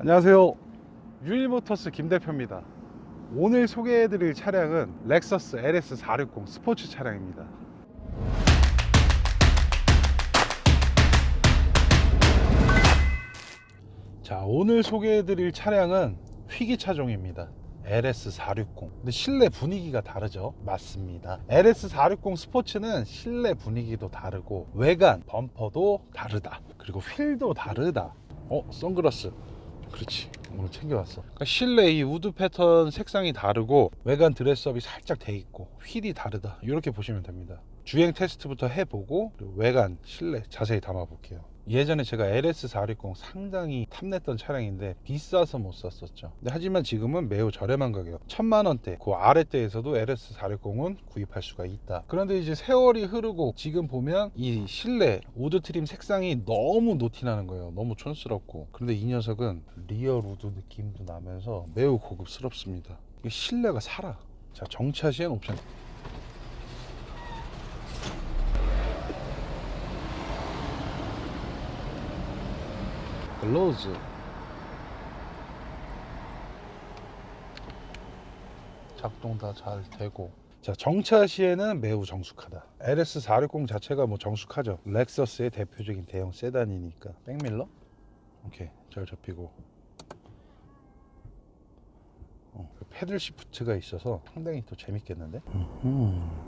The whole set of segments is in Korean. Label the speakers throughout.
Speaker 1: 안녕하세요. 유일모터스 김 대표입니다. 오늘 소개해드릴 차량은 렉서스 LS460 스포츠 차량입니다. 자, 오늘 소개해드릴 차량은 휘기차종입니다. LS460. 근데 실내 분위기가 다르죠? 맞습니다. LS460 스포츠는 실내 분위기도 다르고 외관, 범퍼도 다르다. 그리고 휠도 다르다. 어, 선글라스. 그렇지. 오늘 챙겨왔어. 그러니까 실내 이 우드 패턴 색상이 다르고 외관 드레스업이 살짝 돼 있고 휠이 다르다. 이렇게 보시면 됩니다. 주행 테스트부터 해보고 외관, 실내 자세히 담아볼게요. 예전에 제가 LS460 상당히 탐냈던 차량인데 비싸서 못 샀었죠. 하지만 지금은 매우 저렴한 가격, 천만 원대, 그 아래대에서도 LS460은 구입할 수가 있다. 그런데 이제 세월이 흐르고 지금 보면 이 실내 우드 트림 색상이 너무 노티나는 거예요. 너무 촌스럽고. 그런데 이 녀석은 리얼 우드 느낌도 나면서 매우 고급스럽습니다. 이게 실내가 살아. 자, 정차 시엔 옵션. 글로즈 작동 다 잘 되고. 자 정차 시에는 매우 정숙하다. LS460 자체가 뭐 정숙하죠. 렉서스의 대표적인 대형 세단이니까. 백밀러? 오케이. 잘 접히고 어, 그 패들 시프트가 있어서 상당히 또 재밌겠는데?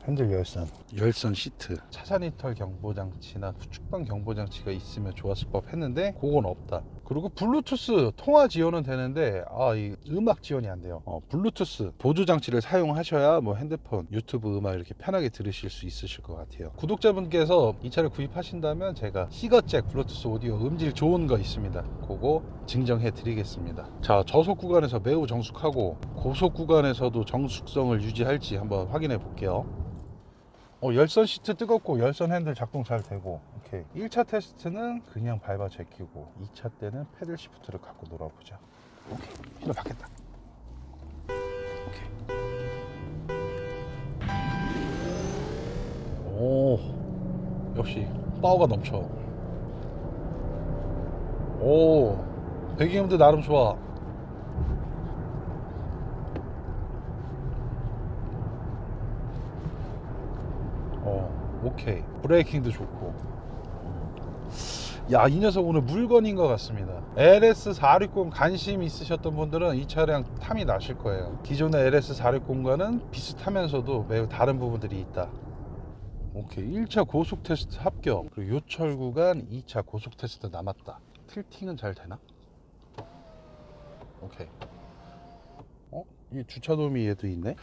Speaker 1: 핸들 열선. 열선 시트. 차산이털 경보장치나 후축방 경보장치가 있으면 좋았을 법 했는데 그건 없다. 그리고 블루투스 통화 지원은 되는데 아 이 음악 지원이 안 돼요. 어, 블루투스 보조 장치를 사용하셔야 뭐 핸드폰 유튜브 음악 이렇게 편하게 들으실 수 있으실 것 같아요. 구독자분께서 이 차를 구입하신다면 제가 시거잭 블루투스 오디오 음질 좋은 거 있습니다. 그거 증정해 드리겠습니다. 자 저속 구간에서 매우 정숙하고 고속 구간에서도 정숙성을 유지할지 한번 확인해 볼게요. 어, 열선 시트 뜨겁고 열선 핸들 작동 잘 되고 오케이. 1차 테스트는 그냥 밟아 제끼고 2차 때는 패들 시프트를 갖고 놀아보자. 오케이. 신호 받겠다. 오케이. 오 역시 파워가 넘쳐. 오 배기음도 나름 좋아 어, 오케이. 브레이킹도 좋고. 야, 이 녀석 오늘 물건인 것 같습니다. LS460 관심 있으셨던 분들은 이 차량 탐이 나실 거예요. 기존의 LS460과는 비슷하면서도 매우 다른 부분들이 있다. 오케이. 1차 고속 테스트 합격. 그리고 요철 구간 2차 고속 테스트 남았다. 틸팅은 잘 되나? 오케이. 어? 이 주차 도움이 얘도 있네?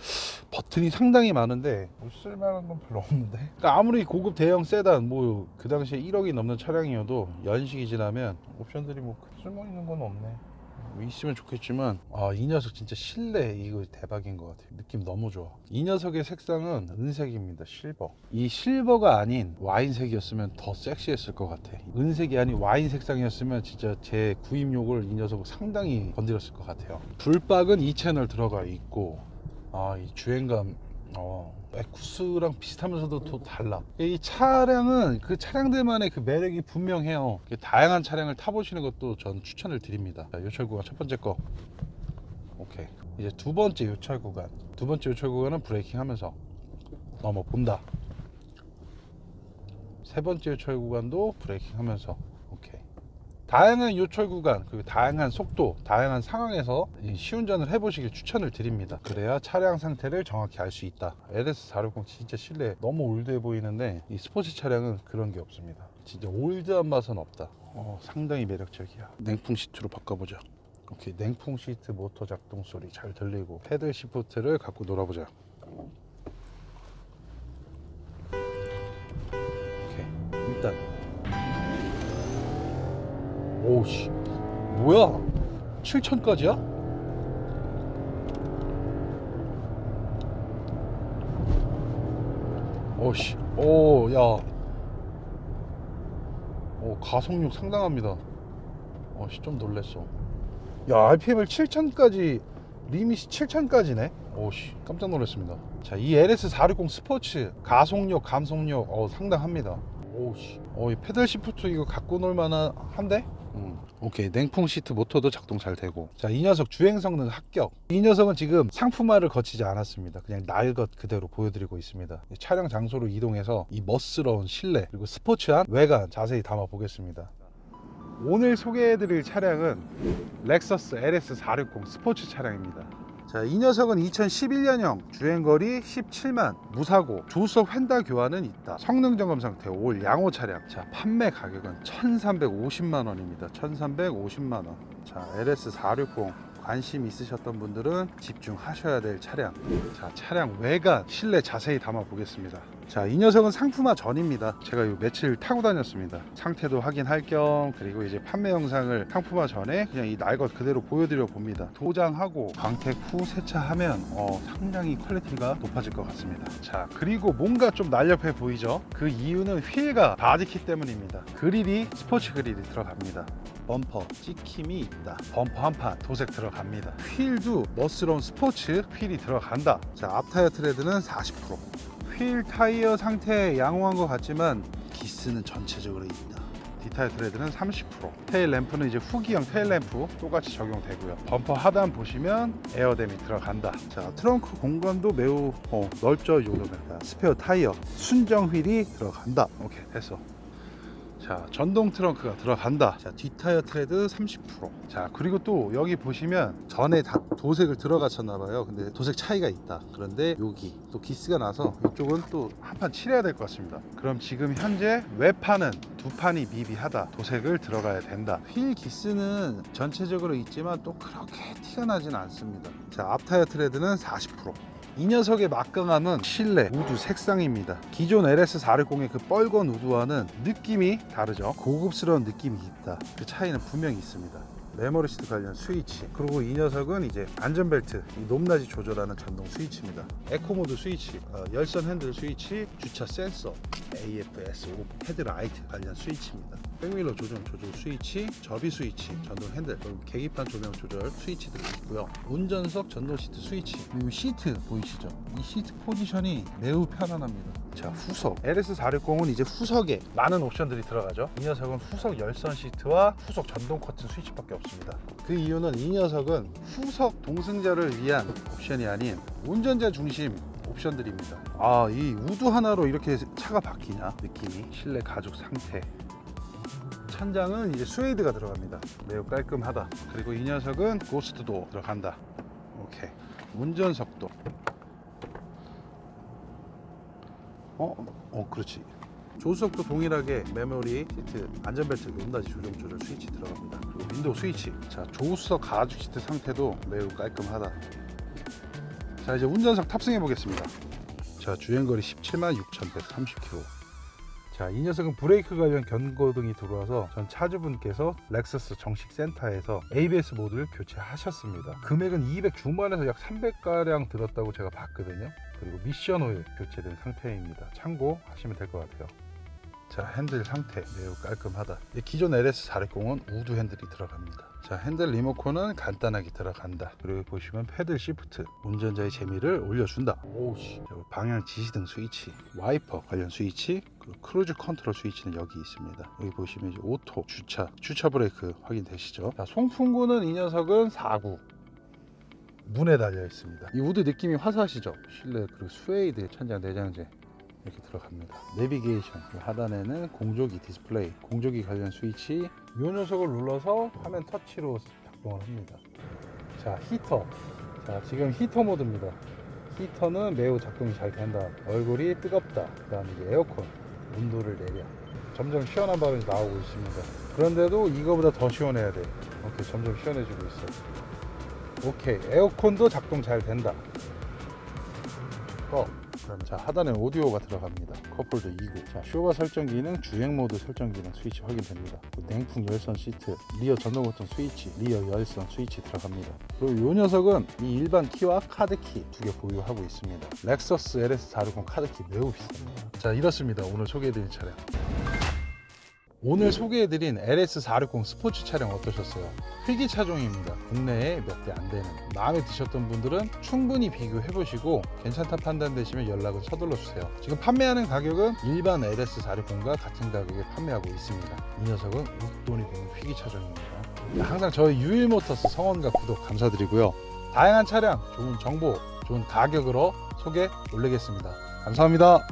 Speaker 1: 버튼이 상당히 많은데 뭐 쓸만한 건 별로 없는데 그러니까 아무리 고급 대형 세단 뭐 그 당시에 1억이 넘는 차량이어도 연식이 지나면 옵션들이 뭐 쓸모 있는 건 없네 뭐 있으면 좋겠지만 아 이 녀석 진짜 실내 이거 대박인 것 같아요. 느낌 너무 좋아. 이 녀석의 색상은 은색입니다 실버. 이 실버가 아닌 와인색이었으면 더 섹시했을 것 같아. 은색이 아닌 와인 색상이었으면 진짜 제 구입욕을 이 녀석 상당히 건드렸을 것 같아요. 불박은 이 채널 들어가 있고 아, 이 주행감, 어, 에쿠스랑 비슷하면서도 또 달라. 이 차량은 그 차량들만의 그 매력이 분명해요. 다양한 차량을 타보시는 것도 전 추천을 드립니다. 자, 요철 구간 첫 번째 거. 오케이. 이제 두 번째 요철 구간. 두 번째 요철 구간은 브레이킹 하면서 넘어 본다. 세 번째 요철 구간도 브레이킹 하면서. 다양한 요철 구간, 그리고 다양한 속도, 다양한 상황에서 이 시운전을 해보시길 추천을 드립니다. 그래야 차량 상태를 정확히 알 수 있다. LS460 진짜 실내 너무 올드해 보이는데 이 스포츠 차량은 그런 게 없습니다. 진짜 올드한 맛은 없다. 어, 상당히 매력적이야. 냉풍 시트로 바꿔보자. 오케이, 냉풍 시트 모터 작동 소리 잘 들리고 패들 시프트를 갖고 놀아보자. 일단 오씨. 뭐야? 7천까지야? 오씨. 오야. 오 가속력 상당합니다. 어씨 좀 놀랬어. 야 RPM을 7천까지 리밋이 7천까지네? 오씨. 깜짝 놀랐습니다. 자이 LS460 스포츠 가속력 감속력 어 상당합니다. 오씨. 어이 페달 시프트 이거 갖고 놀 만한 한데 음. 오케이. 냉풍 시트 모터도 작동 잘 되고. 자 이 녀석 주행 성능 합격. 이 녀석은 지금 상품화를 거치지 않았습니다. 그냥 날 것 그대로 보여드리고 있습니다. 촬영 장소로 이동해서 이 멋스러운 실내 그리고 스포츠한 외관 자세히 담아 보겠습니다. 오늘 소개해드릴 차량은 렉서스 LS460 스포츠 차량입니다 자, 이 녀석은 2011년형 주행거리 17만 무사고 조수석 휀다 교환은 있다. 성능 점검 상태 올 양호 차량. 자 판매 가격은 1350만 원입니다. 1350만 원자 LS460 관심 있으셨던 분들은 집중하셔야 될 차량. 자 차량 외관 실내 자세히 담아 보겠습니다 자 이 녀석은 상품화 전입니다. 제가 요 며칠 타고 다녔습니다. 상태도 확인할 겸 그리고 이제 판매 영상을 상품화 전에 그냥 이 날것 그대로 보여드려 봅니다. 도장하고 광택 후 세차하면 어, 상당히 퀄리티가 높아질 것 같습니다. 자 그리고 뭔가 좀 날렵해 보이죠? 그 이유는 휠과 바디킷 때문입니다. 그릴이 스포츠 그릴이 들어갑니다. 범퍼 찍힘이 있다. 범퍼 한 판 도색 들어갑니다. 휠도 멋스러운 스포츠 휠이 들어간다. 자 앞타이어 트레드는 40% 휠 타이어 상태 양호한 것 같지만 기스는 전체적으로 있다. 뒷타이어 트레드는 30%. 테일 램프는 이제 후기형 테일 램프 똑같이 적용되고요. 범퍼 하단 보시면 에어댐이 들어간다. 자 트렁크 공간도 매우 어, 넓죠 이 정도면. 자, 스페어 타이어 순정 휠이 들어간다. 오케이 됐어. 자 전동 트렁크가 들어간다. 자 뒷타이어 트레드 30%자 그리고 또 여기 보시면 전에 다 도색을 들어갔었나 봐요. 근데 도색 차이가 있다. 그런데 여기 또 기스가 나서 이쪽은 또 한 판 칠해야 될 것 같습니다. 그럼 지금 현재 외판은 두 판이 미비하다. 도색을 들어가야 된다. 휠 기스는 전체적으로 있지만 또 그렇게 티가 나진 않습니다. 자 앞타이어 트레드는 40% 이 녀석의 막강함은 실내 우드 색상입니다. 기존 LS460의 그 뻘건 우드와는 느낌이 다르죠. 고급스러운 느낌이 있다. 그 차이는 분명히 있습니다. 메모리 시트 관련 스위치 그리고 이 녀석은 이제 안전벨트 이 높낮이 조절하는 전동 스위치입니다 에코모드 스위치 어, 열선 핸들 스위치 주차 센서 AFS 오 헤드라이트 관련 스위치입니다 백밀러 조정 조절 스위치 접이 스위치 전동 핸들 그리고 계기판 조명 조절 스위치들이 있고요. 운전석 전동 시트 스위치. 그리고 시트 보이시죠? 이 시트 포지션이 매우 편안합니다. 자 후석. LS460은 이제 후석에 많은 옵션들이 들어가죠. 이 녀석은 후석 열선 시트와 후석 전동 커튼 스위치밖에 없습니다. 그 이유는 이 녀석은 후석 동승자를 위한 옵션이 아닌 운전자 중심 옵션들입니다. 아 이 우드 하나로 이렇게 차가 바뀌냐? 느낌이. 실내 가죽 상태 천장은 이제 스웨이드가 들어갑니다. 매우 깔끔하다. 그리고 이 녀석은 고스트도 들어간다. 오케이. 운전석도. 어? 어 그렇지. 조수석도 동일하게 메모리 시트 안전벨트 높낮이 조정 조절 스위치 들어갑니다. 그리고 윈도우 스위치. 자 조수석 가죽 시트 상태도 매우 깔끔하다. 자 이제 운전석 탑승해 보겠습니다. 자 주행거리 17만 6,130km 자, 이 녀석은 브레이크 관련 경고등이 들어와서 전 차주분께서 렉서스 정식 센터에서 ABS 모드를 교체하셨습니다. 금액은 200 중반에서 약 300가량 들었다고 제가 봤거든요. 그리고 미션 오일 교체된 상태입니다. 참고하시면 될 것 같아요. 자, 핸들 상태 매우 깔끔하다. 이 기존 LS460은 우드 핸들이 들어갑니다. 자, 핸들 리모컨은 간단하게 들어간다. 그리고 보시면 패들 시프트, 운전자의 재미를 올려준다. 오우씨. 방향 지시등 스위치, 와이퍼 관련 스위치, 크루즈 컨트롤 스위치는 여기 있습니다. 여기 보시면 이제 오토, 주차, 주차 브레이크 확인되시죠? 자, 송풍구는 이 녀석은 4구. 문에 달려 있습니다. 이 우드 느낌이 화사하시죠? 실내 그리고 스웨이드 천장 내장재 이렇게 들어갑니다. 내비게이션 그 하단에는 공조기 디스플레이, 공조기 관련 스위치. 이 녀석을 눌러서 화면 터치로 작동을 합니다. 자 히터. 자 지금 히터 모드입니다. 히터는 매우 작동이 잘 된다. 얼굴이 뜨겁다. 그 다음에 이제 에어컨 온도를 내려. 점점 시원한 바람이 나오고 있습니다. 그런데도 이거보다 더 시원해야 돼. 오케이 점점 시원해지고 있어. 오케이 에어컨도 작동 잘 된다. 어. 그럼 자 하단에 오디오가 들어갑니다. 컵홀더 2구. 자 쇼바 설정 기능, 주행 모드 설정 기능 스위치 확인됩니다. 그 냉풍 열선 시트, 리어 전동 버튼 스위치, 리어 열선 스위치 들어갑니다. 그리고 이 녀석은 이 일반 키와 카드 키 두 개 보유하고 있습니다. 렉서스 LS460 카드 키 매우 비쌉니다. 자 이렇습니다. 오늘 소개해드린 차량. 오늘 소개해드린 LS460 스포츠 차량 어떠셨어요? 필기 차종입니다. 국내에 몇 대 안 되는. 마음에 드셨던 분들은 충분히 비교해보시고 괜찮다 판단되시면 연락을 서둘러 주세요. 지금 판매하는 가격은 일반 LS460과 같은 가격에 판매하고 있습니다. 이 녀석은 웃돈이 되는 필기 차종입니다. 항상 저희 유일모터스 성원과 구독 감사드리고요. 다양한 차량, 좋은 정보, 좋은 가격으로 소개 올리겠습니다. 감사합니다.